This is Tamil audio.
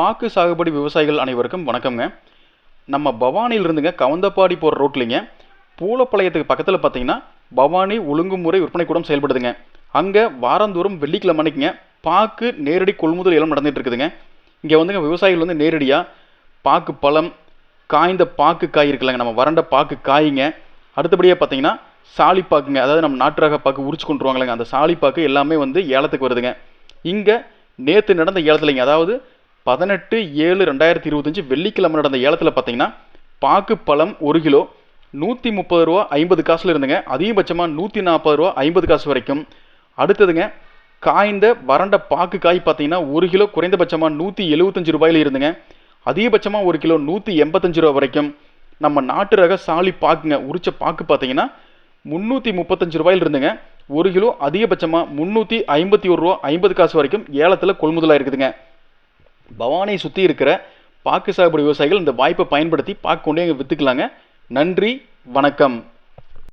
பாக்கு சாகுபடி விவசாயிகள் அனைவருக்கும் வணக்கம்ங்க. நம்ம பவானியிலிருந்துங்க கவந்தப்பாடி கவுந்தப்பாடி போகிற ரோட்லிங்க பூலப்பாளையத்துக்கு பக்கத்தில் பார்த்தீங்கன்னா பவானி ஒழுங்குமுறை விற்பனை கூடம் செயல்படுதுங்க. அங்கே வாரந்தோறும் வெள்ளிக்கிழமை அன்னைக்குங்க பாக்கு நேரடி கொள்முதல் எல்லாம் நடந்துட்டு இருக்குதுங்க. இங்கே வந்துங்க விவசாயிகள் வந்து நேரடியாக பாக்கு பழம் காய்ந்த பாக்கு காய் இருக்குல்லங்க. நம்ம வறண்ட பாக்கு காய்ங்க. அடுத்தபடியாக பார்த்தீங்கன்னா சாலிப்பாக்குங்க அதாவது நம்ம நாட்டு ரக பாக்கு உரிச்சு கொண்டு வருவாங்களேங்க அந்த சாலிப்பாக்கு எல்லாமே வந்து ஏலத்துக்கு வருதுங்க. இங்கே நேற்று நடந்த ஏலத்துலைங்க. அதாவது பதினெட்டு ஏழு ரெண்டாயிரத்தி இருபத்தஞ்சி வெள்ளிக்கிழமை நடந்த ஏலத்தில் பார்த்தீங்கன்னா பாக்கு பழம் ஒரு கிலோ நூற்றி முப்பது ரூபா ஐம்பது காசில் இருந்துங்க. அதிகபட்சமாக நூற்றி நாற்பது ரூபா ஐம்பது காசு வரைக்கும். அடுத்ததுங்க காய்ந்த வறண்ட பாக்கு காய் பார்த்தீங்கன்னா ஒரு கிலோ குறைந்தபட்சமாக நூற்றி எழுபத்தஞ்சு ரூபாயில இருந்துங்க. அதிகபட்சமாக ஒரு கிலோ நூற்றி எண்பத்தஞ்சு ரூபா வரைக்கும். நம்ம நாட்டு ரக சாலி பாக்குங்க உரிச்ச பாக்கு பார்த்தீங்கன்னா முந்நூற்றி முப்பத்தஞ்சு ரூபாயில இருந்துங்க. ஒரு கிலோ அதிகபட்சமாக முந்நூற்றி ஐம்பத்தி ஒரு ரூபா ஐம்பது காசு வரைக்கும் ஏலத்தில் கொள்முதலாக இருக்குதுங்க. பவானியை சுற்றி இருக்கிற பாக்கு சாகுபடி விவசாயிகள் இந்த வாய்ப்பை பயன்படுத்தி பாக்கு கொண்டே எங்க விற்றுக்கலாங்க நன்றி வணக்கம்.